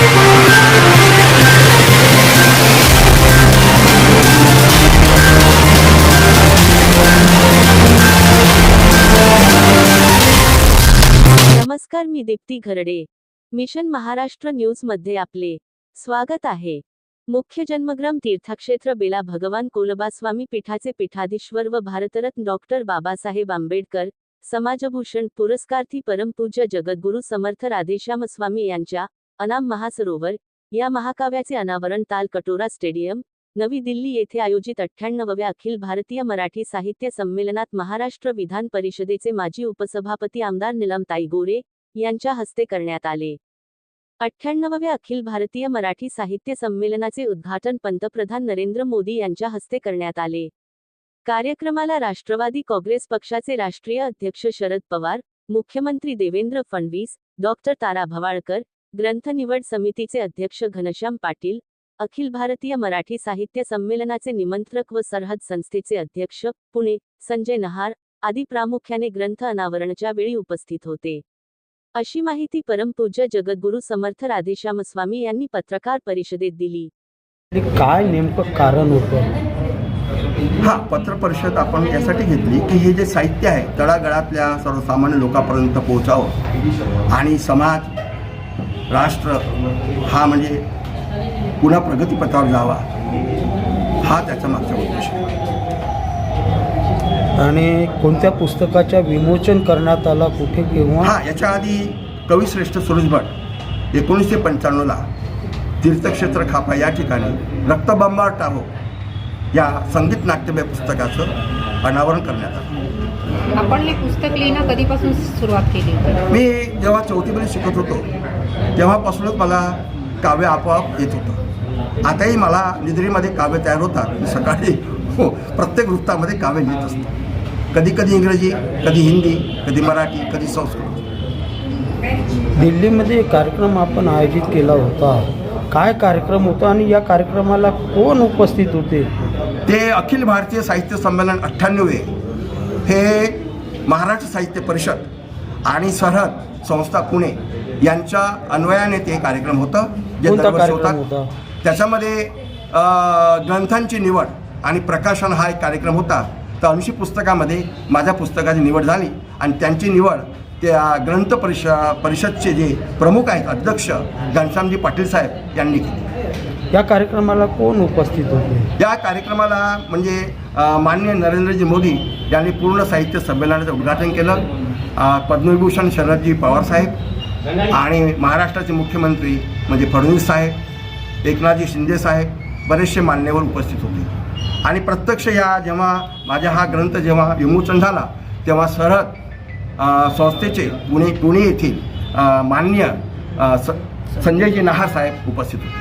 नमस्कार मी दीप्ती घरडे. मिशन महाराष्ट्र न्यूजमध्ये आपले स्वागत आहे. मुख्य जन्मग्राम तीर्थक्षेत्र बेला भगवान कोलबास्वामी पीठाचे पीठाधीश्वर व भारतरत्न डॉक्टर बाबासाहेब आंबेडकर समाजभूषण पुरस्कार्थी परमपूज्य जगद्गुरु समर्थ राधेश्याम स्वामी यांच्या अनाम महासरोवर या महाकाव्याचे अनावरण ताल कटोरा स्टेडियम नवी दिल्ली येथे आयोजित अठ्ठ्याण्णवव्या अखिल भारतीय मराठी साहित्य संमेलनात महाराष्ट्र विधान परिषदेचे माजी उपसभापती आमदार निलमताई गोरे यांच्या हस्ते करण्यात आले. अठ्ठ्याण्णवव्या अखिल भारतीय मराठी साहित्य संमेलनाचे उद्घाटन पंतप्रधान नरेंद्र मोदी यांच्या हस्ते करण्यात आले. कार्यक्रमाला राष्ट्रवादी काँग्रेस पक्षाचे राष्ट्रीय अध्यक्ष शरद पवार मुख्यमंत्री देवेंद्र फडणवीस डॉक्टर तारा भवाळकर ग्रंथ निवड समितीचे अध्यक्ष घनश्याम पाटील अखिल भारतीय मराठी साहित्य संमेलनाचे निमंत्रक व सरहद संस्थेचे अध्यक्ष पुणे संजय नहार आदी प्रामुख्याने ग्रंथ अनावरणच्या वेळी उपस्थित होते. अशी माहिती परमपूज्य जगद्गुरु समर्थ राधेश्याम स्वामी यांनी पत्रकार परिषदेत दिली. काय नेमकं कारण होतं? हा पत्रपरिषद आपण यासाठी घेतली की हे जे साहित्य आहे तळागाळातल्या सर्वसामान्य लोकांपर्यंत पोहोचावं आणि समाज राष्ट्र हा म्हणजे पुन्हा प्रगतीपथावर जावा हा त्याचा मागचा उद्देश आहे. आणि कोणत्या पुस्तकाच्या विमोचन करण्यात आला कुठे केव्हा हा याच्या आधी कविश्रेष्ठ सुरेश भट एकोणीसशे पंच्याण्णवला तीर्थक्षेत्र खापा या ठिकाणी रक्तबंबार टाहो या संगीत नाट्यमय पुस्तकाचं अनावरण करण्यात आलं. आपण हे पुस्तक लिहिणं कधीपासून सुरुवात केली मी जेव्हा चौथीमध्ये शिकत होतो तेव्हापासूनच मला काव्य आपोआप येत होतं. आताही मला निद्रीमध्ये काव्य तयार होतात. सकाळी हो प्रत्येक वृत्तामध्ये काव्य लिहित असतो. कधी कधी इंग्रजी कधी हिंदी कधी मराठी कधी संस्कृत. दिल्लीमध्ये कार्यक्रम आपण आयोजित केला होता. काय कार्यक्रम होता आणि या कार्यक्रमाला कोण उपस्थित होते? ते अखिल भारतीय साहित्य संमेलन अठ्ठ्याण्णवे हे महाराष्ट्र साहित्य परिषद आणि सरहद संस्था पुणे यांच्या अन्वयाने ते कार्यक्रम होतं जे दरवर्षी होतात. होता? त्याच्यामध्ये ग्रंथांची निवड आणि प्रकाशन हा एक कार्यक्रम होता. तर ऐंशी पुस्तकामध्ये माझ्या पुस्तकाची निवड झाली आणि त्यांची निवड त्या ग्रंथ परिष परिषदचे जे प्रमुख आहेत अध्यक्ष घनश्यामजी पाटील साहेब यांनी केली. या कार्यक्रमाला कोण उपस्थित होते? या कार्यक्रमाला म्हणजे माननीय नरेंद्रजी मोदी यांनी पूर्ण साहित्य संमेलनाचं उद्घाटन केलं. पद्मविभूषण शरदजी पवार साहेब आणि महाराष्ट्राचे मुख्यमंत्री म्हणजे फडणवीस साहेब एकनाथजी शिंदे साहेब बरेचसे मान्यवर उपस्थित होते. आणि प्रत्यक्ष या जेव्हा माझा हा ग्रंथ जेव्हा विमोचन झाला तेव्हा सरहद संस्थेचे पुणे पुणे येथील मान्य स संजयजी नाहा साहेब उपस्थित होते.